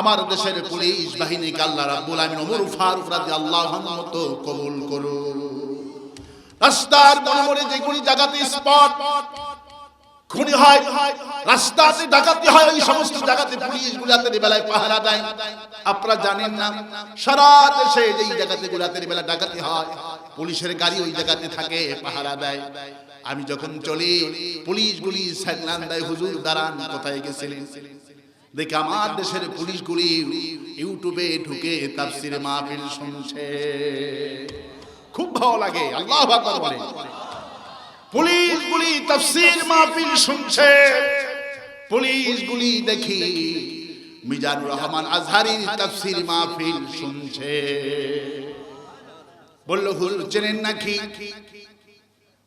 আমার দেশের পুলিশ বাহিনীকে আল্লাহ রাব্বুল আমিন ওমর ফারুক রাদিয়াল্লাহু আনহু মতো কবুল করুন রাস্তার মনে যেগুলি জায়গাতে স্পট, খুনি হয়, রাস্তাতে ডাকাতি হয়, ওই সমস্ত জায়গাতে পুলিশ গুলাতের বেলায় পাহারা দেয়। আপনারা জানেন না, সারা দেশে যেই জায়গাতে গুলাতের বেলা ডাকাতি হয়, পুলিশের গাড়ি ওই জায়গাতে থাকে, পাহারা দেয়। আমি যখন চলি পুলিশ গুলি সাইলান দেয়, হুজুর দাঁড়ান, কোথায় গেছিলেন? দেখে আমার দেশের পুলিশগুলি ইউটিউবে ঢুকে তাফসিরে মাহফিল শুনছে। খুব ভালো লাগে আল্লাহ আকবার বলে। পুলিশগুলি তাফসীর মাহফিল শুনছে। পুলিশগুলি দেখি মিজানুর রহমান আজহারির তাফসীর মাহফিল শুনছে। বলল হুজুর চেনেন নাকি?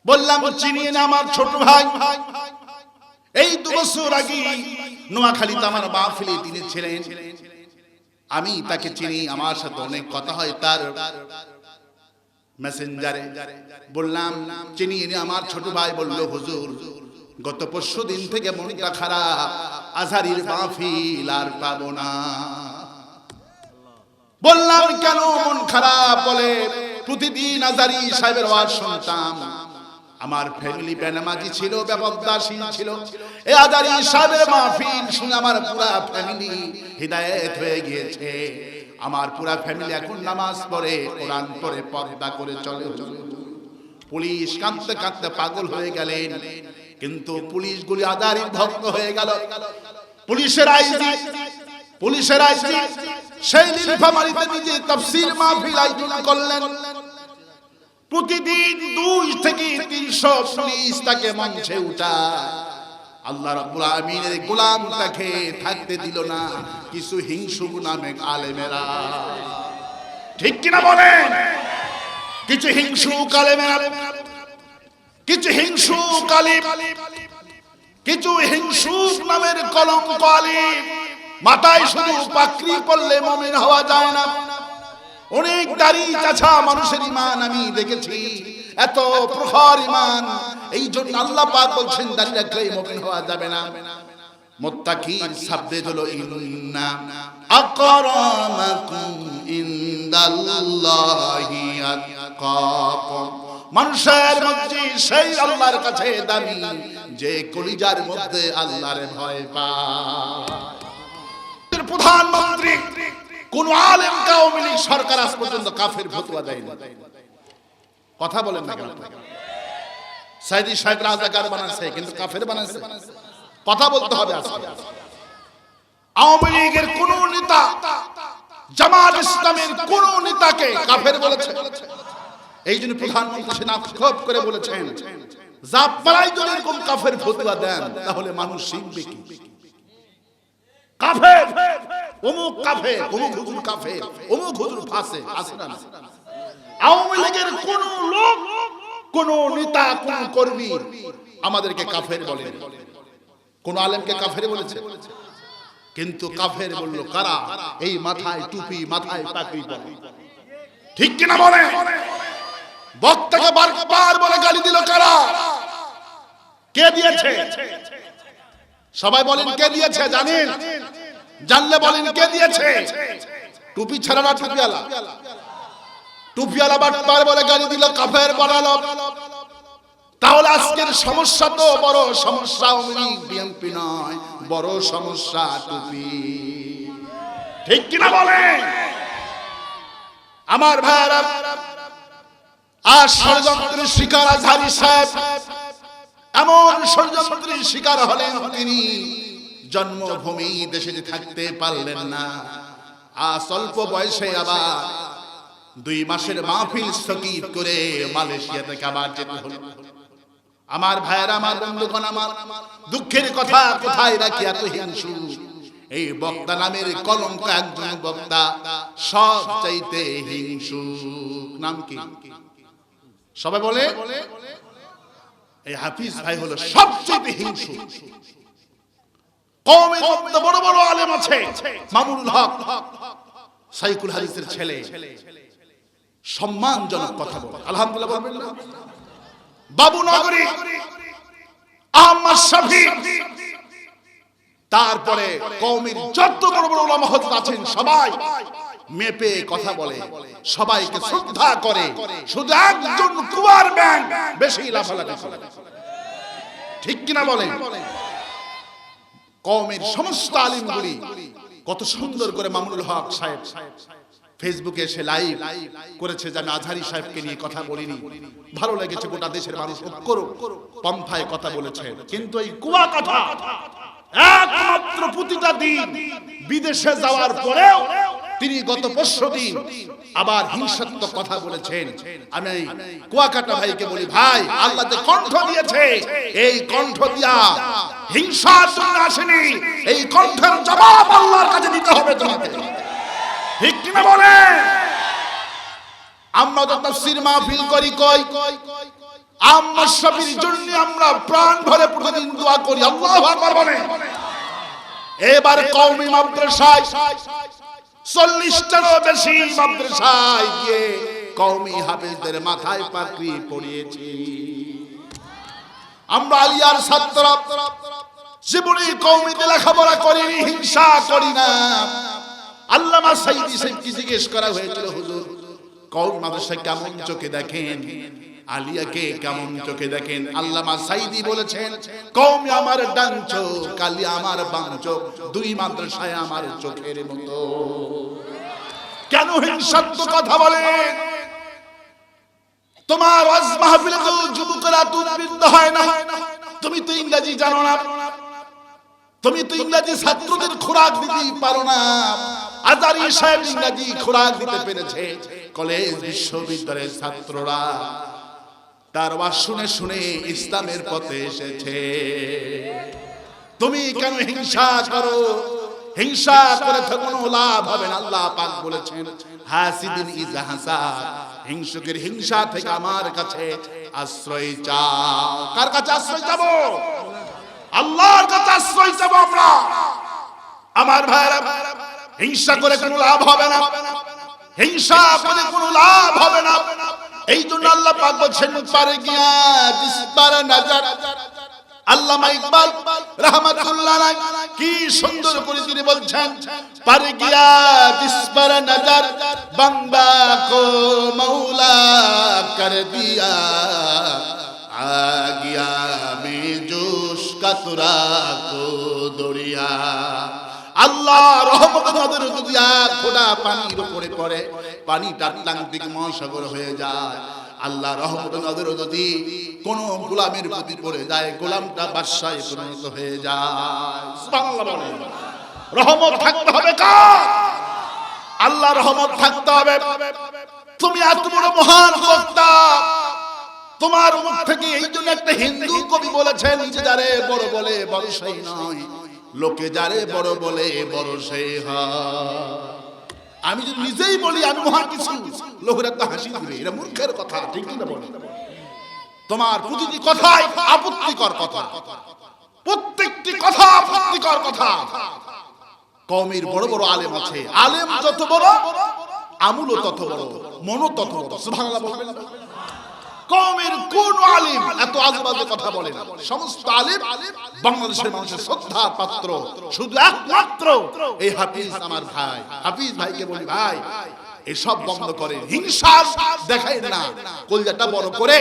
বললাম চিনিয়ে না আমার ছোট ভাই। এই দু বছর আগে নোয়াখালীতে আমার মাহফিলে তিনি ছিলেন। আমি তাকে চিনি, আমার সাথে অনেক কথা হয় তার মেসেঞ্জারে। বললাম, চিনি আমার ছোট ভাই, বলল, হুজুর, গত পরশু দিন থেকে মনটা খারাপ আজারির মাহফিল আর পাবো না। বললাম, কেন মন খারাপ? বলে, প্রতিদিন আজারি সাহেবের ওয়াজ শুনতাম আমার ফ্যামিলি বেনামাজি ছিল ব্যবদাসীন ছিল। এ আজারি সাহেবের মাহফিল শুনে আমার পুরা ফ্যামিলি হৃদায়ত হয়ে গিয়েছে। আমার পুরা ফ্যামিলি এখন নামাজ পড়ে, কোরআন পড়ে, পর্দা করে চলে। পুলিশ কাঁদতে কাঁদতে পাগল হয়ে গেলেন। কিন্তু পুলিশগুলি আদারির ভক্ত হয়ে গেল। পুলিশের আইজি পুলিশের আইজি, সেই নীলফামারীতে নিজে তাফসীর মাহফিল আয়োজন করলেন। প্রতিদিন দুই থেকে তিনশো পুলিশ তাকে মঞ্চে উঠায়। আল্লাহ রাব্বুল আমিনের গোলাম তাকে থাকতে দিল না, কিছু হিংসু নামে আলেমেরা। ঠিক কিনা বলেন? কিছু হিংসু কালেমেরা, কিছু হিংসু কালিম, কিছু হিংসু নামের কলঙ্ক আলিম। মাথায় শুধু পাকড়ি পড়লে মমিন হওয়া যায় না। অনেক দাড়ি চাছা মানুষের ইমান আমি দেখেছি। এত প্রখর ইমান এই জন্য আল্লাহ পাক বলছেন দাড়ি রাখলে মুমিন হওয়া যাবে না। মুত্তাকির শব্দে হলো, ইন্না আকরামাকুম ইনদাল্লাহি আতকাকুম। মানুষের মধ্যে সেই আল্লাহর কাছে দামি, যে কলিজার মধ্যে আল্লাহর ভয় পায়। প্রধানমন্ত্রী কোন আলেম আওয়ামী লীগ সরকার আজ পর্যন্ত কাফের ফতুয়া দেয়নি। কথা বলেন না কেন? সাইদি সাহেব রাজাকার বানাচ্ছে কিন্তু কাফের বানাচ্ছে কথা বলতে হবে আজকে। আওয়ামী লীগের কোন নেতা, জামাত ইসলামের কোন নেতাকে কাফের বলেছে। এই জন্য প্রধানমন্ত্রী ক্ষোভ করে বলেছেন জাপালাই যদি এরকম কাফের ফতুয়া দেন, তাহলে মানুষ শিখবে কি? কাফের। অমুক কাফের অমুক হুজুর কাফের অমুক হুজুর ফাসে আছে না। আওয়ামী লীগের কোন লোক কোন নেতা কোন কর্মী আমাদেরকে কাফের বলে। কোন আলেমকে কাফের বলেছে। কিন্তু কাফের বলল কারা? এই মাথায় টুপি মাথায় পাগড়ি বলে ঠিক কিনা বলে? বক্তাকে বারবার বলে গালি দিল কারা? কে দিয়েছে? সবাই বলেন কে দিয়েছে, জানেন? জানলে বলেন কে দিয়েছে? টুপি ছাড়া না টুপিওয়ালা? টুপিওয়ালা বাটপার বলে গালি দিল, কাফের বানালো। তাহলে আজকের সমস্যা তো বড় সমস্যা অমনি বিএনপি নয়, বড় সমস্যা টুপি। ঠিক কিনা বলেন? আমার ভাইরা আর ষড়যন্ত্রের শিকার আজহারি সাহেব এমন ষড়যন্ত্রের শিকার হলেন তিনি। জন্মভূমি দেশে থাকতে পারলেন না। আর স্বল্প বয়সে আবার দুই মাসের মাহফিল স্থগিত করে মালয়েশিয়া থেকে আবার যেতে হলো। আমার ভাইয়ের, আমার বন্ধুগণ, আমার দুঃখের কথা কোথায় রাখি এত হিংসু? এই বক্তা নামের কলঙ্ক একজন বক্তা সব চাইতে হিংসু নাম কি? সবাই বলে? এই হাফিজ ভাই হলো সবচেয়ে হিংসু। মধ্যে বড় বড় আলেম আছে। মামুনুল হক সাইকুল হাদিসের ছেলে। সম্মানজনক কথা বলে। আলহামদুলিল্লাহ। বলবেন না বাবু নগরী। আহমদ শফি। তারপরে কওমের যত বড় বড় ওলামা হযরত আছেন সবাই। মেপে কথা বলে। সবাইকে শ্রদ্ধা করে। শুধু একজন কুয়ার ব্যাং বেশি লাফালাফি করে। ঠিক কিনা বলেন কমের সমস্ত আলিমগুলি কত সুন্দর করে মামুনুল হক সাহেব ফেসবুকে এসে লাইভ করেছে যে আমি আজহারি সাহেবকে নিয়ে কথা বলিনি। ভালো লেগেছে গোটা দেশের মানুষ করো পন্থায় কথা বলেছেন কিন্তু এই কুয়া কথা একমাত্র প্রতিটা দিন বিদেশে যাওয়ার পরেও তিনি গত পরশু দিন আবার হিংসাত্মক কথা বলেছেন। আমি কুয়াকাটা ভাইকে বলি, ভাই আল্লাহ যে কণ্ঠ দিয়েছে। এই কণ্ঠ দিয়া হিংসার জন্য আসেনি। এই কণ্ঠের জবাব আল্লাহর কাছে দিতে হবে তোমাকে। ঠিক কিনা বলে? আমরা তো তাফসীর মাহফিল করি, কই? আমরা সবির জন্য আমরা প্রাণ ভরে প্রতিদিন দোয়া করি। আল্লাহু আকবার বলে। এবার কওমি মাদ্রাসায় চল্লিশটারও বেশি মাদ্রাসায় গিয়ে হাফেজদের মাথায় পাকড়ি পড়িয়েছি আমরা আলিয়ার ছাত্র, জীবনে কওমিতে লেখাপড়া করিনি, হিংসা করি না। আল্লামা সাইদি সাহেবকে জিজ্ঞেস করা হয়েছিল, হুজুর, কওম মাদ্রাসা কেমন চোখে দেখেন? আলিয়াকে কেমন চোখে দেখেন? আল্লামা সাইদি বলেছেন কওম আমার ডান চোখ আলিয়া আমার বাম চোখ দুই মাদ্রাসায় আমার চোখের মতো। কেন হিংসাত্মক কথা বলেন? তোমার ওয়াজ মাহফিলে তো যুবকরা তুলবৃন্দ হয় না। তুমি তো ইংরেজি জানো না। তুমি তো ইংরেজি ছাত্রদের খোরাক দিতে পারো না। আজারি সাহেব ইংরেজি খোরাক দিতে পেরেছে। কলেজ বিশ্ববিদ্যালয়ের ছাত্ররা তার ওয়াজ শুনে শুনে ইসলামের পথে এসেছে। তুমি কেন হিংসা করো? হিংসা করে তো কোনো লাভ হবে না, আল্লাহ পাক বলেছেন হাসিদিন ইজা হাসা হিংসুকের হিংসা থেকে আমার কাছে আশ্রয় চাও। কার কাছে আশ্রয় চাবো? আল্লাহর কাছে আশ্রয় চাবো আমরা। আমার ভাইরা হিংসা করে কোনো লাভ হবে না। হিংসা করে কোনো লাভ হবে না। এই জন্য আল্লাহ পাক বলছেন, পারে গিয়া জিসবার নজর। আল্লামা ইকবাল রহমাতুল্লাহ কি সুন্দর করে তিনি বলছেন, পারে গিয়া জিসবার নজর, বান্দা কো মৌলা কর দিয়া আ গিয়া মে জোশ কাতরা কো দরিয়া আল্লাহ রহমত নদের দিয়া খোদা পানির উপরে পড়ে পানিটা আটলান্টিক মহাসাগর হয়ে যায়। আল্লাহ রহমত নদের যদি কোন গোলামের প্রতি পড়ে যায়, গোলামটা বাদশায় পরিণত হয়ে যায়। রহমত থাকতে হবে আল্লাহ রহমত থাকতে হবে। তুমি এত বড় মহান বক্তা। তোমার মুখ থেকে এই জন্য একটা হিন্দু কবি বলেছেন যে, যারে বড় বলে বড় সেই নয় লোকে যারে বড় বলে বড় সে আমি যদি নিজেই বলি, আমি মহা কিছু, লোকেরা তো হাসি দিবে এটা মূর্খের কথা, ঠিক না বলি? তোমার প্রতিটি কথাই আপত্তিকর কথা। প্রত্যেকটি কথা আপত্তিকর কথা। কমের বড় বড় আলেম আছে। আলেম যত বড়, আমুলও তত বড়, মনও তত বড়। সুবহানাল্লাহ, বলবেন? কমের কোন আলিম এত আজেবাজে কথা বলে না। সমস্ত আলিম বাংলাদেশের মানুষের শ্রদ্ধার পাত্র। শুধু একমাত্র এই হাফিজ আমার ভাই। হাফিজ ভাইকে বলি ভাই এসব বন্ধ করে হিংসা দেখাই না। কলজাটা বড় করে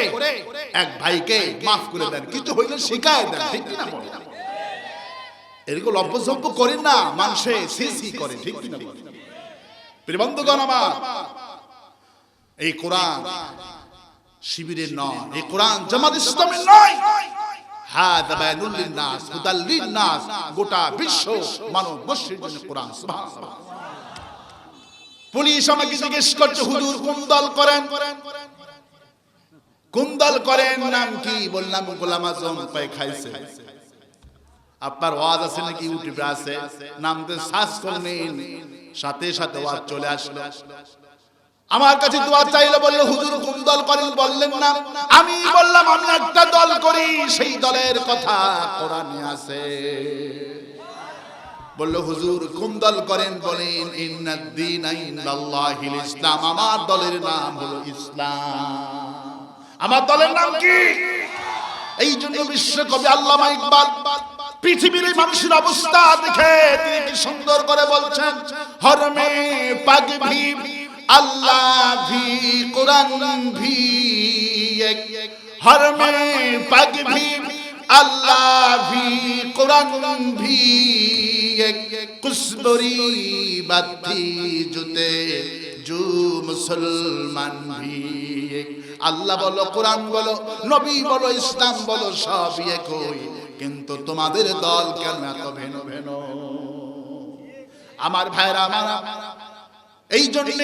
এক ভাইকে মাফ করে দেন। কিছু হইলে শিখায় দেন ঠিক না? এরকম লব্যসভ্য করেন না মানুষে সিসি করে ঠিক কিনা বলেন? প্রিয় বন্ধুগণ আমার এই কোরআন শিবিরের নয় এই কোরআন জামাত ইসলামের নয়। হাদা বায়ানুল লিন্নাস হুদাল লিন্নাস গোটা বিশ্ব মানব গোষ্ঠীর জন্য কোরআন। সুবহানাল্লাহ পুলিশ আমাকে জিজ্ঞেস করছে হুজুর কোন দল করেন? কোন দল করেন? নাম কি? বললাম গোলাম আজম খাইছে। আপনার ওয়াজ আছে নাকি ইউটিউবে আছে? নাম দিয়ে সার্চ করলেন সাথে সাথে ওয়াজ চলে আসলো। আমার কাছে দোয়া চাইলে বলল, হুজুর, কোন দল করেন? বললেন না। আমি বললাম, আমি একটা দল করি, সেই দলের কথা কোরআনে আছে। বলল, হুজুর, কোন দল করেন? বলেন, ইন্নাদ্দিন ইন্দাল্লাহিল ইসলাম। আমার দলের নাম হলো ইসলাম। আমার দলের নাম কি? এই জন্য বিশ্বকবি আল্লামা ইকবাল পৃথিবীর মানুষের অবস্থা দেখে তিনি কি সুন্দর করে বলছেন, হরমে পাগ আল্লাহ ভি, কোরআন ভি, এক। হরমে পাগ ভি, আল্লাহ ভি, কোরআন ভি, এক। কুসবরি বাতি জুতে জু মুসলমান ভি, এক। আল্লাহ বলো, কোরআন বলো, নবী বলো, ইসলাম বলো, সবই একই। কিন্তু তোমাদের দল কেন এত ভেন ভেন? আমার ভাইরা, আমার এই জন্য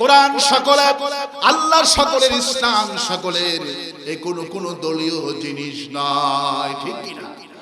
কোরআন সকলের আল্লাহর সকলের ইসলাম সকলের, এ কোনো কোনো দলীয় জিনিস নয়, ঠিক কিনা?